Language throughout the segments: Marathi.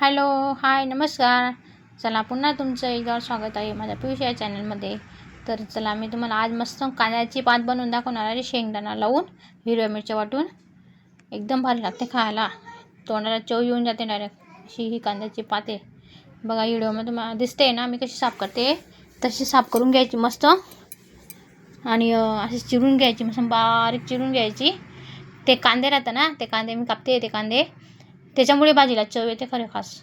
हॅलो हाय नमस्कार. चला पुन्हा तुमचं एकदा स्वागत आहे माझ्या पियुष या चॅनलमध्ये. तर चला मी तुम्हाला आज मस्त कांद्याची पात बनवून दाखवणार आहे शेंगदाणा लावून हिरव्या मिरच्या वाटून. एकदम भारी लागते खायला. तोंडाला चव येऊन जाते डायरेक्ट अशी ही कांद्याची पात आहे. बघा व्हिडिओमध्ये तुम्हाला दिसते ना मी कशी साफ करते. तशी साफ करून घ्यायची मस्त. आणि अशी चिरून घ्यायची मस्त बारीक चिरून घ्यायची. ते कांदे राहतं ना ते कांदे मी कापते ते कांदे. त्याच्यामुळे भाजीला चव येते खरं खास.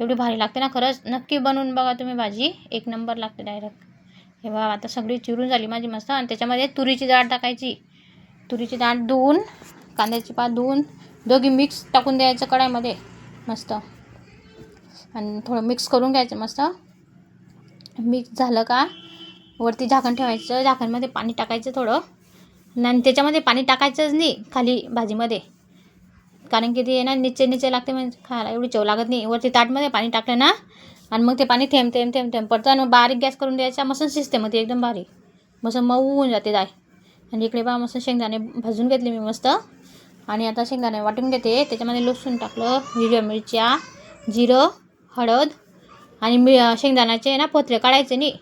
एवढी भारी लागते ना खरंच. नक्की बनवून बघा तुम्ही भाजी. एक नंबर लागते डायरेक्ट हे बघा आता सगळी चिरून झाली माझी मस्त. आणि त्याच्यामध्ये तुरीची डाळ टाकायची. तुरीची डाळ धुवून कांद्याची पात धुवून दोघी मिक्स टाकून द्यायचं कढाईमध्ये. मस्त. आणि थोडं मिक्स करून घ्यायचं मस्त. मिक्स झालं का वरती झाकण ठेवायचं. झाकणमध्ये पाणी टाकायचं थोडं. आणि त्याच्यामध्ये पाणी टाकायचंच नाही खाली भाजीमध्ये. कारण की ते ना निचे निचे लागते म्हणजे खायला. एवढी चव लागत नाही. वरती ताटमध्ये पाणी टाकलं ना आणि मग ते पाणी थेंब थेंब थेंब थेंब पडतं. आणि बारीक गॅस करून द्यायचा. मस्त शिजते मग ते एकदम बारीक. मस्त मऊ होऊन जाते दाय आणि इकडे बा मस्त शेंगदाणे भाजून घेतले मी मस्त. आणि आता शेंगदाणे वाटून घेते. त्याच्यामध्ये लसूण टाकलं हिरव्या मिरच्या जिरं हळद आणि मी शेंगदाण्याचे ना पत्रे काढायचे नाही.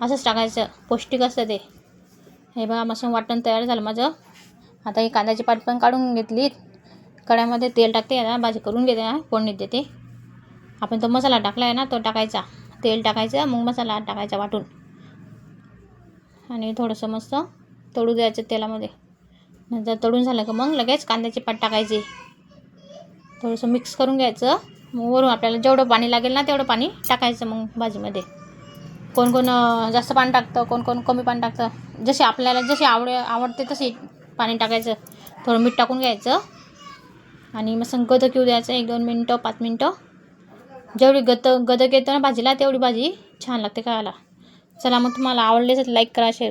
असंच टाकायचं. पौष्टिक असतं ते. हे बघा मस्त वाटण तयार झालं माझं. आता ही कांद्याची पाट पण काढून घेतली कढ्यामध्ये तेल टाकते ना भाजी करून घेते ना फोडणीत देते. आपण तो मसाला टाकला आहे ना तो टाकायचा. तेल टाकायचं मग मसाला टाकायचा वाटून. आणि थोडंसं मस्त तळू द्यायचं तेलामध्ये. नंतर तळून झालं का मग लगेच कांद्याची पाट टाकायची. थोडंसं मिक्स करून घ्यायचं. मग वरून आपल्याला जेवढं पाणी लागेल ना तेवढं पाणी टाकायचं मग भाजीमध्ये. कोण कोण जास्त पाणी टाकतं कोण कोण कमी पाणी टाकतं. जसे आपल्याला जसे आवडे आवडते तसे पाणी टाकायचं. थोडं मीठ टाकून घ्यायचं. आणि मग गदक येऊ द्यायचं एक दोन मिनटं पाच मिनटं. जेवढी गत गदक येतं ना भाजीला तेवढी भाजी छान लागते खायला. चला मग तुम्हाला आवडले तर लाईक करा शेअर